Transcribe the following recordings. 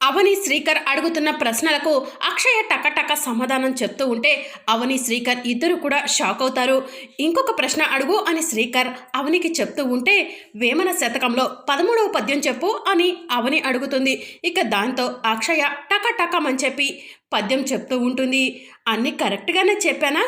అవని శ్రీకర్ అడుగుతున్న ప్రశ్నలకు అక్షయ టకటక సమాధానం చెప్తూ ఉంటే అవని శ్రీకర్ ఇద్దరు కూడా షాక్ అవుతారు. ఇంకొక ప్రశ్న అడుగు అని శ్రీకర్ అవనికి చెప్తూ ఉంటే వేమన శతకంలో పదమూడవ పద్యం చెప్పు అని అవని అడుగుతుంది. ఇక దాంతో అక్షయ టకటకమని చెప్పి పద్యం చెప్తూ ఉంటుంది. అన్నీ కరెక్ట్గానే చెప్పానా?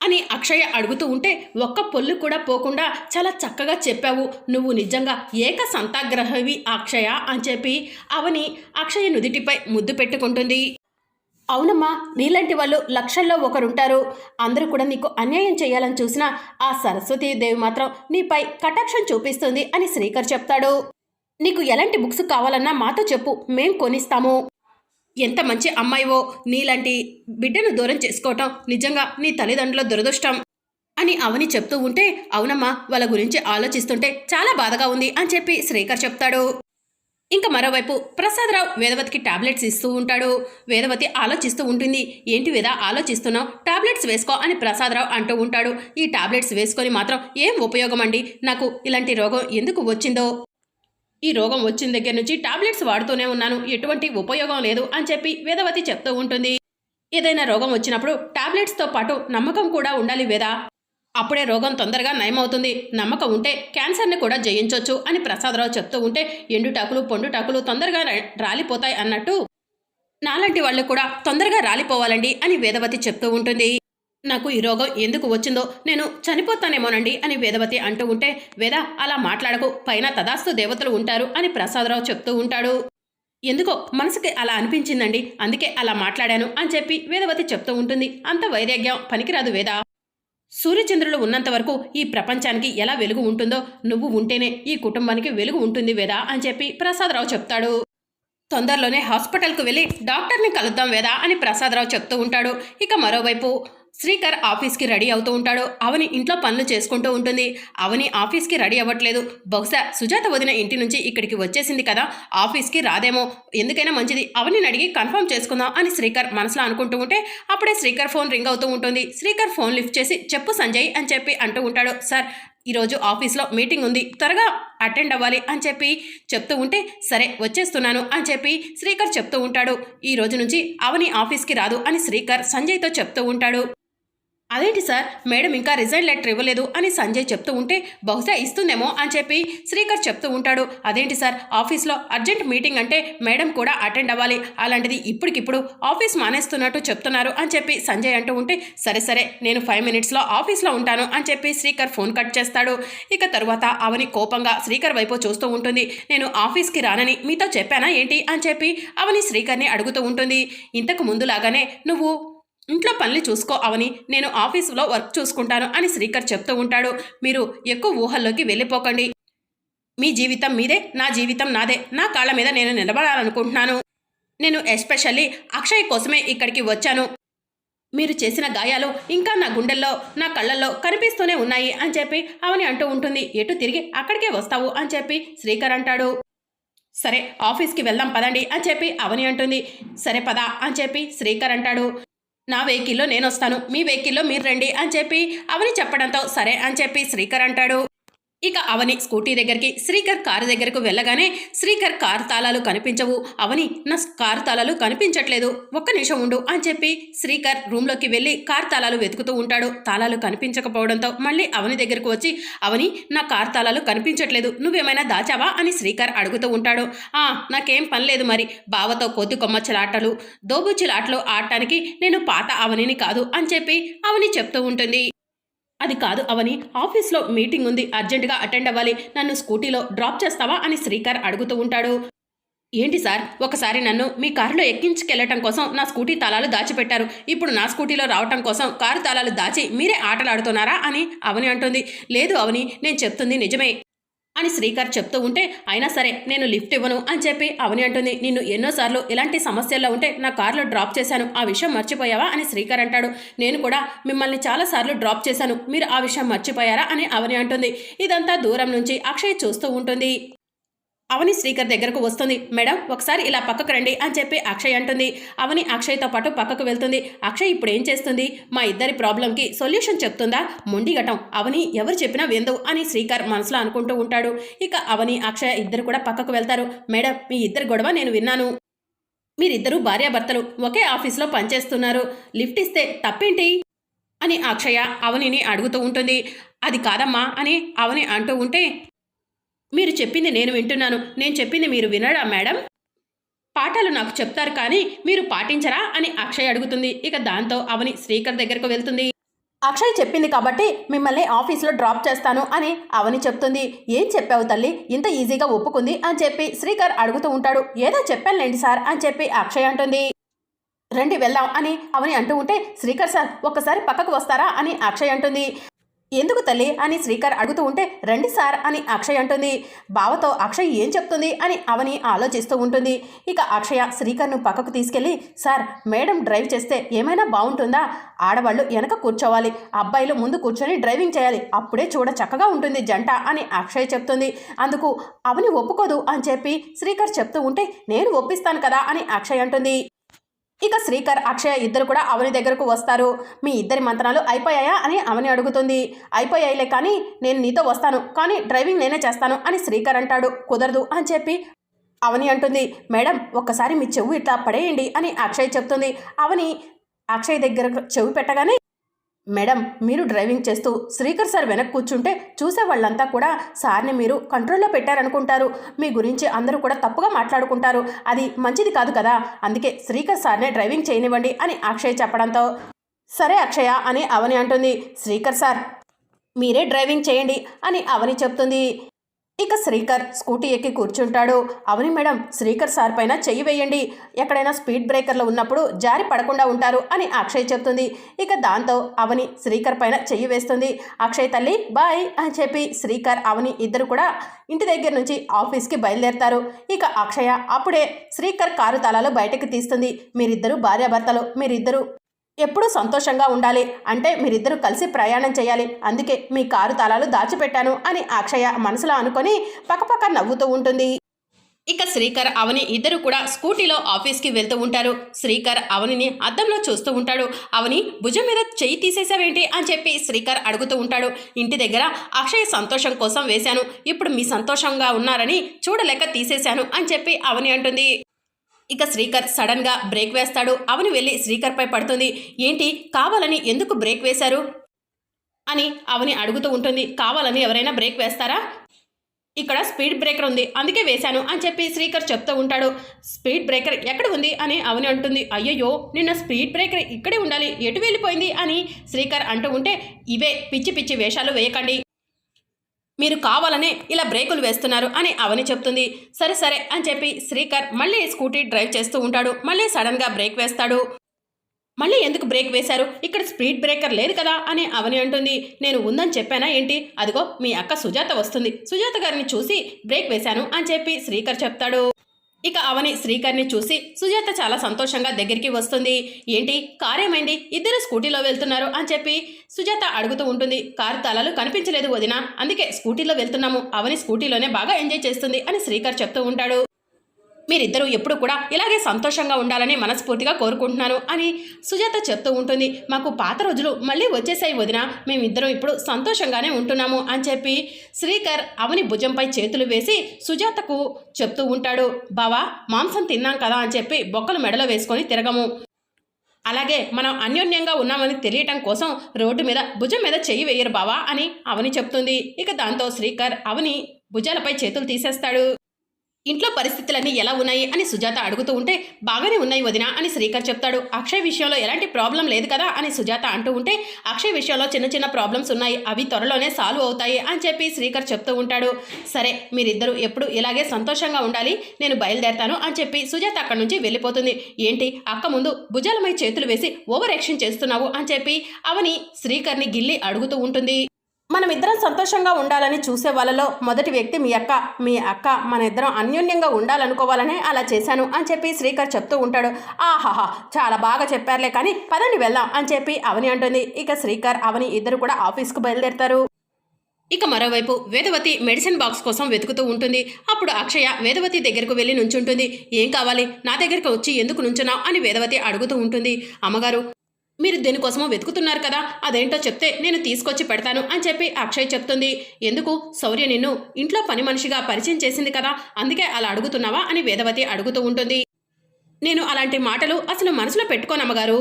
అని అక్షయ అడుగుతూ ఉంటే ఒక్క పొల్లు కూడా పోకుండా చాలా చక్కగా చెప్పావు. నువ్వు నిజంగా ఏక సంతాగ్రహవి అక్షయ అని చెప్పి అవని అక్షయ నుదిటిపై ముద్దు పెట్టుకుంటుంది. అవునమ్మా నీలాంటి వాళ్ళు లక్షల్లో ఒకరుంటారు. అందరూ కూడా నీకు అన్యాయం చేయాలని చూసినా ఆ సరస్వతీ దేవి మాత్రం నీపై కటాక్షం చూపిస్తుంది అని శ్రీకర్ చెప్తాడు. నీకు ఎలాంటి బుక్స్ కావాలన్నా మాతో చెప్పు మేం కొనిస్తాము. ఎంత మంచి అమ్మాయివో నీలాంటి బిడ్డను దూరం చేసుకోవటం నిజంగా నీ తల్లిదండ్రుల దురదృష్టం అని అవని చెప్తూ ఉంటే అవునమ్మా వాళ్ళ గురించి ఆలోచిస్తుంటే చాలా బాధగా ఉంది అని చెప్పి శ్రీకర్ చెప్తాడు. ఇంకా మరోవైపు ప్రసాదరావు వేదవతికి టాబ్లెట్స్ ఇస్తూ ఉంటాడు. వేదవతి ఆలోచిస్తూ ఉంటుంది ఏంటి వేద ఆలోచిస్తున్నావు? టాబ్లెట్స్ వేసుకో అని ప్రసాదరావు అంటూ ఉంటాడు. ఈ టాబ్లెట్స్ వేసుకొని మాత్రం ఏం ఉపయోగం అండి నాకు ఇలాంటి రోగం ఎందుకు వచ్చిందో? ఈ రోగం వచ్చిన దగ్గర నుంచి టాబ్లెట్స్ వాడుతూనే ఉన్నాను. ఎటువంటి ఉపయోగం లేదు అని చెప్పి వేదవతి చెప్తూ ఉంటుంది. ఏదైనా రోగం వచ్చినప్పుడు టాబ్లెట్స్తో పాటు నమ్మకం కూడా ఉండాలి వేదా? అప్పుడే రోగం తొందరగా నయమవుతుంది. నమ్మకం ఉంటే క్యాన్సర్ని కూడా జయించవచ్చు అని ప్రసాదరావు చెప్తూ ఉంటే ఎండుటాకులు పొండుటాకులు తొందరగా రాలిపోతాయి అన్నట్టు. నాలాంటి వాళ్ళు కూడా తొందరగా రాలిపోవాలండి అని వేదవతి చెప్తూ ఉంటుంది. నాకు ఈ రోగం ఎందుకు వచ్చిందో నేను చనిపోతానేమోనండి అని వేదవతి అంటూ ఉంటే వేద అలా మాట్లాడకు. పైన తదాస్తు దేవతలు ఉంటారు అని ప్రసాదరావు చెప్తూ ఉంటాడు. ఎందుకో? మనసుకి అలా అనిపించిందండి. అందుకే అలా మాట్లాడాను అని చెప్పి వేదవతి చెప్తూ ఉంటుంది. అంత వైరాగ్యం పనికిరాదు వేద. సూర్యచంద్రులు ఉన్నంత వరకు ఈ ప్రపంచానికి ఎలా వెలుగు ఉంటుందో నువ్వు ఉంటేనే ఈ కుటుంబానికి వెలుగు ఉంటుంది వేదా అని చెప్పి ప్రసాదరావు చెప్తాడు. తొందరలోనే హాస్పిటల్కు వెళ్ళి డాక్టర్ని కలుద్దాం వేదా అని ప్రసాదరావు చెప్తూ ఉంటాడు. ఇక మరోవైపు శ్రీకర్ ఆఫీస్కి రెడీ అవుతూ ఉంటాడు. అవని ఇంట్లో పనులు చేసుకుంటూ ఉంటుంది. అవని ఆఫీస్కి రెడీ అవ్వట్లేదు. బహుశా సుజాత వదిన ఇంటి నుంచి ఇక్కడికి వచ్చేసింది కదా ఆఫీస్కి రాదేమో. ఎందుకైనా మంచిది. అవని అడిగి కన్ఫర్మ్ చేసుకుందాం అని శ్రీకర్ మనసులో అనుకుంటూ ఉంటే అప్పుడే శ్రీకర్ ఫోన్ రింగ్ అవుతూ ఉంటుంది. శ్రీకర్ ఫోన్ లిఫ్ట్ చేసి చెప్పు సంజయ్ అని చెప్పి అంటూ ఉంటాడు. సార్ ఈరోజు ఆఫీస్లో మీటింగ్ ఉంది. త్వరగా అటెండ్ అవ్వాలి అని చెప్పి చెప్తూ ఉంటే సరే వచ్చేస్తున్నాను అని చెప్పి శ్రీకర్ చెప్తూ ఉంటాడు. ఈ రోజు నుంచి అవని ఆఫీస్కి రాదు అని శ్రీకర్ సంజయ్తో చెప్తూ ఉంటాడు. అదేంటి సార్? మేడం ఇంకా రిజైన్ లెటర్ ఇవ్వలేదు అని సంజయ్ చెప్తూ ఉంటే బహుశా ఇస్తుందేమో అని చెప్పి శ్రీకర్ చెప్తూ ఉంటాడు. అదేంటి సార్? ఆఫీస్లో అర్జెంట్ మీటింగ్ అంటే మేడం కూడా అటెండ్ అవ్వాలి. అలాంటిది ఇప్పటికిప్పుడు ఆఫీస్ మానేస్తున్నట్టు చెప్తున్నారు అని చెప్పి సంజయ్ అంటూ ఉంటే సరే సరే నేను ఫైవ్ మినిట్స్లో ఆఫీస్లో ఉంటాను అని చెప్పి శ్రీకర్ ఫోన్ కట్ చేస్తాడు. ఇక తరువాత అవని కోపంగా శ్రీకర్ వైపు చూస్తూ ఉంటుంది. నేను ఆఫీస్కి రానని మీతో చెప్పానా ఏంటి? అని చెప్పి అవని శ్రీకర్ని అడుగుతూ ఉంటుంది. ఇంతకు ముందులాగానే నువ్వు ఇంట్లో పనులు చూసుకో అవని. నేను ఆఫీసులో వర్క్ చూసుకుంటాను అని శ్రీకర్ చెప్తూ ఉంటాడు. మీరు ఎక్కువ ఊహల్లోకి వెళ్ళిపోకండి. మీ జీవితం మీదే నా జీవితం నాదే. నా కాళ్ళ మీద నేను నిలబడాలనుకుంటున్నాను. నేను ఎస్పెషల్లీ అక్షయ్ కోసమే ఇక్కడికి వచ్చాను. మీరు చేసిన గాయాలు ఇంకా నా గుండెల్లో నా కళ్ళల్లో కనిపిస్తూనే ఉన్నాయి అని చెప్పి అవని అంటూ ఉంటుంది. ఎటు తిరిగి అక్కడికే వస్తావు అని చెప్పి శ్రీకర్ అంటాడు. సరే ఆఫీస్కి వెళ్దాం పదండి అని చెప్పి అవని అంటుంది. సరే పదా అని చెప్పి శ్రీకర్ అంటాడు. నా వెహికల్లో నేను వస్తాను మీ వెహికల్లో మీరు రండి అని చెప్పి అవని చెప్పడంతో సరే అని చెప్పి శ్రీకర్ అంటాడు. ఇక అవని స్కూటీ దగ్గరికి శ్రీకర్ కారు దగ్గరకు వెళ్ళగానే శ్రీకర్ కారు తాళాలు కనిపించవు. అవని నా కారు తాళాలు కనిపించట్లేదు. ఒక్క నిమిషం ఉండు అని చెప్పి శ్రీకర్ రూమ్లోకి వెళ్ళి కారు తాళాలు వెతుకుతూ ఉంటాడు. తాళాలు కనిపించకపోవడంతో మళ్ళీ అవని దగ్గరకు వచ్చి అవని నా కారు తాళాలు కనిపించట్లేదు. నువ్వేమైనా దాచావా అని శ్రీకర్ అడుగుతూ ఉంటాడు. ఆ నాకేం పని లేదు మరి. బావతో కొద్ది కొమ్మచ్చలాటలు దోబుచ్చిలాటలు ఆడటానికి నేను పాత అవనిని కాదు అని చెప్పి అవని చెప్తూ ఉంటుంది. అది కాదు అవని ఆఫీస్లో మీటింగ్ ఉంది అర్జెంటుగా అటెండ్ అవ్వాలి నన్ను స్కూటీలో డ్రాప్ చేస్తావా అని శ్రీకర్ అడుగుతూ ఉంటాడు. ఏంటి సార్ ఒకసారి నన్ను మీ కారులో ఎక్కించుకెళ్ళటం కోసం నా స్కూటీ తాళాలు దాచిపెట్టారు. ఇప్పుడు నా స్కూటీలో రావటం కోసం కారు తాళాలు దాచి మీరే ఆటలాడుతున్నారా అని అవని అంటుంది. లేదు అవని నేను చెప్తుంది నిజమే. అని శ్రీకర్ చెప్తూ ఉంటే అయినా సరే నేను లిఫ్ట్ ఇవ్వను అని చెప్పి అవని అంటుంది. నిన్ను ఎన్నోసార్లు ఇలాంటి సమస్యల్లో ఉంటే నా కార్లో డ్రాప్ చేశాను. ఆ విషయం మర్చిపోయావా? అని శ్రీకర్ అంటాడు. నేను కూడా మిమ్మల్ని చాలాసార్లు డ్రాప్ చేశాను. మీరు ఆ విషయం మర్చిపోయారా? అని అవని అంటుంది. ఇదంతా దూరం నుంచి అక్షయ్ చూస్తూ ఉంటుంది. అవని శ్రీకర్ దగ్గరకు వస్తుంది. మేడం ఒకసారి ఇలా పక్కకు రండి అని చెప్పి అక్షయ్ అంటుంది. అవని అక్షయ్తో పాటు పక్కకు వెళ్తుంది. అక్షయ్ ఇప్పుడు ఏం చేస్తుంది? మా ఇద్దరి ప్రాబ్లంకి సొల్యూషన్ చెప్తుందా? మొండిగటం అవని ఎవరు చెప్పినా విందు అని శ్రీకర్ మనసులో అనుకుంటూ ఉంటాడు. ఇక అవని అక్షయ్ ఇద్దరు కూడా పక్కకు వెళ్తారు. మేడం మీ ఇద్దరి గొడవ నేను విన్నాను. మీరిద్దరూ భార్యాభర్తలు. ఒకే ఆఫీస్లో పనిచేస్తున్నారు. లిఫ్ట్ ఇస్తే తప్పేంటి? అని అక్షయ అవనిని అడుగుతూ ఉంటుంది. అది కాదమ్మా అని అవని అంటూ ఉంటే మీరు చెప్పింది నేను వింటున్నాను. నేను చెప్పింది మీరు వినడా మేడం? పాఠాలు నాకు చెప్తారు కానీ మీరు పాటించరా అని అక్షయ్ అడుగుతుంది. ఇక దాంతో అవని శ్రీకర్ దగ్గరకు వెళ్తుంది. అక్షయ్ చెప్పింది కాబట్టి మిమ్మల్ని ఆఫీస్లో డ్రాప్ చేస్తాను అని అవని చెప్తుంది. ఏం చెప్పావు తల్లి? ఇంత ఈజీగా ఒప్పుకుంది అని చెప్పి శ్రీకర్ అడుగుతూ ఉంటాడు. ఏదో చెప్పానులేండి సార్ అని చెప్పి అక్షయ్ అంటుంది. రండి వెళ్దాం అని అవని అంటూ ఉంటే శ్రీకర్ సార్ ఒక్కసారి పక్కకు వస్తారా అని అక్షయ్ అంటుంది. ఎందుకు తల్లి అని శ్రీకర్ అడుగుతూ ఉంటే రండి సార్ అని అక్షయ్ అంటుంది. బావతో అక్షయ్ ఏం చెప్తుంది అని అవని ఆలోచిస్తూ ఉంటుంది. ఇక అక్షయ శ్రీకర్ను పక్కకు తీసుకెళ్ళి సార్ మేడం డ్రైవ్ చేస్తే ఏమైనా బాగుంటుందా ఆడవాళ్ళు వెనక కూర్చోవాలి. అబ్బాయిలు ముందు కూర్చొని డ్రైవింగ్ చేయాలి. అప్పుడే చూడ చక్కగా ఉంటుంది జంట అని అక్షయ్ చెప్తుంది. అందుకు అవని ఒప్పుకోదు అని చెప్పి శ్రీకర్ చెప్తూ ఉంటే నేను ఒప్పిస్తాను కదా అని అక్షయ్ అంటుంది. ఇక శ్రీకర్ అక్షయ ఇద్దరు కూడా అవని దగ్గరకు వస్తారు. మీ ఇద్దరి మంత్రాలు అయిపోయాయా అని అవని అడుగుతుంది. అయిపోయాయిలే కానీ నేను నీతో వస్తాను. కానీ డ్రైవింగ్ నేనే చేస్తాను అని శ్రీకర్ అంటాడు. కుదరదు అని చెప్పి అవని అంటుంది. మేడం ఒక్కసారి మీ చెవు ఇట్లా పడేయండి అని అక్షయ్ చెప్తుంది. అవని అక్షయ్ దగ్గర చెవి పెట్టగానే మేడం మీరు డ్రైవింగ్ చేస్తూ శ్రీకర్ సార్ వెనక్కి కూర్చుంటే చూసే వాళ్ళంతా కూడా సార్ని మీరు కంట్రోల్లో పెట్టారనుకుంటారు. మీ గురించి అందరూ కూడా తప్పుగా మాట్లాడుకుంటారు. అది మంచిది కాదు కదా? అందుకే శ్రీకర్ సార్నే డ్రైవింగ్ చేయనివ్వండి అని అక్షయ్ చెప్పడంతో. సరే అక్షయ అని అవని అంటుంది. శ్రీకర్ సార్ మీరే డ్రైవింగ్ చేయండి అని అవని చెప్తుంది. ఇక శ్రీకర్ స్కూటీ ఎక్కి కూర్చుంటాడు. అవని మేడం శ్రీకర్ సార్ పైన చెయ్యి వేయండి. ఎక్కడైనా స్పీడ్ బ్రేకర్లు ఉన్నప్పుడు జారి పడకుండా ఉంటారు అని అక్షయ్ చెప్తుంది. ఇక దాంతో అవని శ్రీకర్ పైన చెయ్యి వేస్తుంది. అక్షయ్ తల్లి బాయ్ అని చెప్పి శ్రీకర్ అవని ఇద్దరు కూడా ఇంటి దగ్గర నుంచి ఆఫీస్కి బయలుదేరతారు. ఇక అక్షయ అప్పుడే శ్రీకర్ కారు తాళాలు బయటకు తీస్తుంది. మీరిద్దరు భార్యాభర్తలు. మీరిద్దరు ఎప్పుడూ సంతోషంగా ఉండాలి. అంటే మీరిద్దరూ కలిసి ప్రయాణం చేయాలి. అందుకే మీ కారు తాళాలు దాచిపెట్టాను అని అక్షయ మనసులో అనుకొని పక్కపక్క నవ్వుతూ ఉంటుంది. ఇక శ్రీకర్ అవని ఇద్దరు కూడా స్కూటీలో ఆఫీస్కి వెళ్తూ ఉంటారు. శ్రీకర్ అవనిని అద్దంలో చూస్తూ ఉంటాడు. అవని భుజం మీద చెయ్యి తీసేసావేంటి అని చెప్పి శ్రీకర్ అడుగుతూ ఉంటాడు. ఇంటి దగ్గర అక్షయ్ సంతోషం కోసం వేశాను. ఇప్పుడు మీ సంతోషంగా ఉన్నారని చూడలేక తీసేశాను అని చెప్పి అవని అంటుంది. ఇక శ్రీకర్ సడన్గా బ్రేక్ వేస్తాడు. అవని వెళ్ళి శ్రీకర్పై పడుతుంది. ఏంటి? కావాలని ఎందుకు బ్రేక్ వేశారు? అని అవని అడుగుతూ ఉంటుంది. కావాలని ఎవరైనా బ్రేక్ వేస్తారా? ఇక్కడ స్పీడ్ బ్రేకర్ ఉంది. అందుకే వేశాను అని చెప్పి శ్రీకర్ చెప్తూ ఉంటాడు. స్పీడ్ బ్రేకర్ ఎక్కడ ఉంది? అని అవని అంటుంది. అయ్యయ్యో! నిన్న స్పీడ్ బ్రేకర్ ఇక్కడే ఉండాలి. ఎటు వెళ్ళిపోయింది? అని శ్రీకర్ అంటూ ఉంటే ఇవే పిచ్చి పిచ్చి వేషాలు వేయకండి. మీరు కావాలనే ఇలా బ్రేకులు వేస్తున్నారు అని అవని చెప్తుంది. సరే సరే అని చెప్పి శ్రీకర్ మళ్ళీ స్కూటీ డ్రైవ్ చేస్తూ ఉంటాడు. మళ్ళీ సడన్గా బ్రేక్ వేస్తాడు. మళ్ళీ ఎందుకు బ్రేక్ వేశారు? ఇక్కడ స్పీడ్ బ్రేకర్ లేదు కదా అని అవని అంటుంది. నేను ఉందని చెప్పానా ఏంటి? అదిగో మీ అక్క సుజాత వస్తుంది. సుజాత గారిని చూసి బ్రేక్ వేశాను అని చెప్పి శ్రీకర్ చెప్తాడు. ఇక అవని శ్రీకర్ని చూసి సుజాత చాలా సంతోషంగా దగ్గరికి వస్తుంది. ఏంటి? కారేమైంది? ఇద్దరు స్కూటీలో వెళ్తున్నారు అని చెప్పి సుజాత అడుగుతూ ఉంటుంది. కారు తలలు కనిపించలేదు వదిన. అందుకే స్కూటీలో వెళ్తున్నాము. అవని స్కూటీలోనే బాగా ఎంజాయ్ చేస్తుంది అని శ్రీకర్ చెప్తూ ఉంటాడు. మీరిద్దరూ ఎప్పుడు కూడా ఇలాగే సంతోషంగా ఉండాలని మనస్ఫూర్తిగా కోరుకుంటున్నాను అని సుజాత చెప్తూ ఉంటుంది. మాకు పాత రోజులు మళ్ళీ వచ్చేసాయి వదిన. మేమిద్దరం ఇప్పుడు సంతోషంగానే ఉంటున్నాము అని చెప్పి శ్రీకర్ అవని భుజంపై చేతులు వేసి సుజాతకు చెప్తూ ఉంటాడు. బావా మాంసం తిన్నాం కదా అని చెప్పి బొక్కలు మెడలో వేసుకొని తిరగము. అలాగే మనం అన్యోన్యంగా ఉన్నామని తెలియటం కోసం రోడ్డు మీద భుజం మీద చెయ్యి వేయరు బావా అని అవని చెప్తుంది. ఇక దాంతో శ్రీకర్ అవని భుజాలపై చేతులు తీసేస్తాడు. ఇంట్లో పరిస్థితులన్నీ ఎలా ఉన్నాయి అని సుజాత అడుగుతూ ఉంటే బాగానే ఉన్నాయి వదిన అని శ్రీకర్ చెప్తాడు. అక్షయ్ విషయంలో ఎలాంటి ప్రాబ్లం లేదు కదా అని సుజాత అంటూ ఉంటే అక్షయ్ విషయంలో చిన్న చిన్న ప్రాబ్లమ్స్ ఉన్నాయి అవి త్వరలోనే సాల్వ్ అవుతాయి అని చెప్పి శ్రీకర్ చెప్తూ ఉంటాడు. సరే మీరిద్దరూ ఎప్పుడు ఇలాగే సంతోషంగా ఉండాలి నేను బయలుదేరతాను అని చెప్పి సుజాత అక్కడి నుంచి వెళ్ళిపోతుంది. ఏంటి అక్క ముందు భుజాలమై చేతులు వేసి ఓవర్ యాక్షన్ చేస్తున్నావు అని చెప్పి అవని శ్రీకర్ని గిల్లి అడుగుతూ ఉంటుంది. మనం ఇద్దరం సంతోషంగా ఉండాలని చూసే వాళ్ళలో మొదటి వ్యక్తి మీ అక్క. మీ అక్క మన ఇద్దరం అన్యోన్యంగా ఉండాలనుకోవాలనే అలా చేశాను అని చెప్పి శ్రీకర్ చెప్తూ ఉంటాడు. ఆహాహా చాలా బాగా చెప్పారులే కానీ పదండి వెళ్దాం అని చెప్పి అవని అంటుంది. ఇక శ్రీకర్ అవని ఇద్దరు కూడా ఆఫీస్కు బయలుదేరతారు. ఇక మరోవైపు వేదవతి మెడిసిన్ బాక్స్ కోసం వెతుకుతూ ఉంటుంది. అప్పుడు అక్షయ వేదవతి దగ్గరకు వెళ్ళి నుంచుంటుంది. ఏం కావాలి? నా దగ్గరకు వచ్చి ఎందుకు నుంచున్నావు? అని వేదవతి అడుగుతూ ఉంటుంది. అమ్మగారు మీరు దేనికోసమో వెతుకుతున్నారు కదా అదేంటో చెప్తే నేను తీసుకొచ్చి పెడతాను అని చెప్పి అక్షయ్ చెప్తుంది. ఎందుకు? శౌర్య నిన్ను ఇంట్లో పని మనిషిగా పరిచయం చేసింది కదా అందుకే అలా అడుగుతున్నావా అని వేదవతి అడుగుతూ ఉంటుంది. నేను అలాంటి మాటలు అసలు మనసులో పెట్టుకోనమ్మగారు.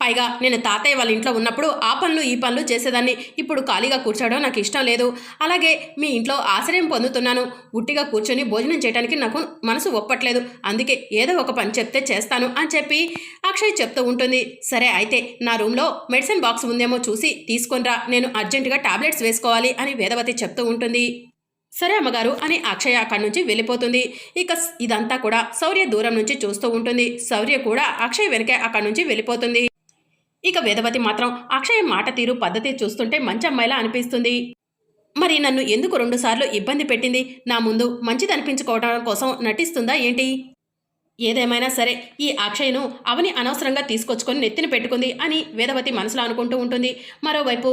పైగా నేను తాతయ్య వాళ్ళ ఇంట్లో ఉన్నప్పుడు ఆ పనులు ఈ పనులు చేసేదాన్ని. ఇప్పుడు ఖాళీగా కూర్చోవడం నాకు ఇష్టం లేదు. అలాగే మీ ఇంట్లో ఆశ్రయం పొందుతున్నాను. ఉట్టిగా కూర్చొని భోజనం చేయడానికి నాకు మనసు ఒప్పట్లేదు. అందుకే ఏదో ఒక పని చెప్తే చేస్తాను అని చెప్పి అక్షయ్ చెప్తూ ఉంటుంది. సరే అయితే నా రూమ్లో మెడిసిన్ బాక్స్ ఉందేమో చూసి తీసుకొనిరా. నేను అర్జెంటుగా టాబ్లెట్స్ వేసుకోవాలి అని వేదవతి చెప్తూ ఉంటుంది. సరే అమ్మగారు అని అక్షయ అక్కడి నుంచి వెళ్ళిపోతుంది. ఇక ఇదంతా కూడా శౌర్య దూరం నుంచి చూస్తూ ఉంటుంది. శౌర్య కూడా అక్షయ్ వెనకే అక్కడి నుంచి వెళ్ళిపోతుంది. ఇక వేదవతి మాత్రం అక్షయ మాట తీరు పద్ధతి చూస్తుంటే మంచి అమ్మాయిలా అనిపిస్తుంది. మరి నన్ను ఎందుకు రెండుసార్లు ఇబ్బంది పెట్టింది? నా ముందు మంచిది అనిపించుకోవడం కోసం నటిస్తుందా ఏంటి? ఏదేమైనా సరే ఈ అక్షయ్ను అవని అనవసరంగా తీసుకొచ్చుకొని నెత్తిన పెట్టుకుంది అని వేదవతి మనసులో అనుకుంటూ ఉంటుంది. మరోవైపు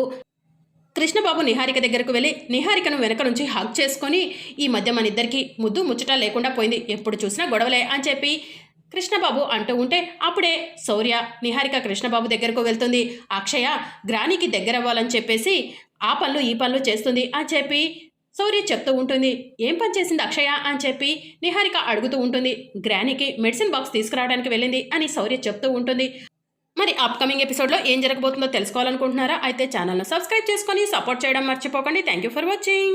కృష్ణబాబు నిహారిక దగ్గరకు వెళ్ళి నిహారికను వెనక నుంచి హగ్ చేసుకొని ఈ మధ్య మన ఇద్దరికి ముద్దు ముచ్చట లేకుండా పోయింది. ఎప్పుడు చూసినా గొడవలే అని చెప్పి కృష్ణబాబు అంటూ ఉంటే అప్పుడే శౌర్య నిహారిక కృష్ణబాబు దగ్గరకు వెళ్తుంది. అక్షయ గ్రానికి దగ్గర అవ్వాలని చెప్పేసి ఆ పనులు ఈ పనులు చేస్తుంది అని చెప్పి శౌర్య చెప్తూ ఉంటుంది. ఏం పని చేసింది అక్షయ అని చెప్పి నిహారిక అడుగుతూ ఉంటుంది. గ్రానికి మెడిసిన్ బాక్స్ తీసుకురావడానికి వెళ్ళింది అని శౌర్య చెప్తూ ఉంటుంది. మరి అప్కమింగ్ ఎపిసోడ్లో ఏం జరగబోతుందో తెలుసుకోవాలనుకుంటున్నారా? అయితే ఛానల్ను సబ్స్క్రైబ్ చేసుకొని సపోర్ట్ చేయడం మర్చిపోకండి. Thank you for watching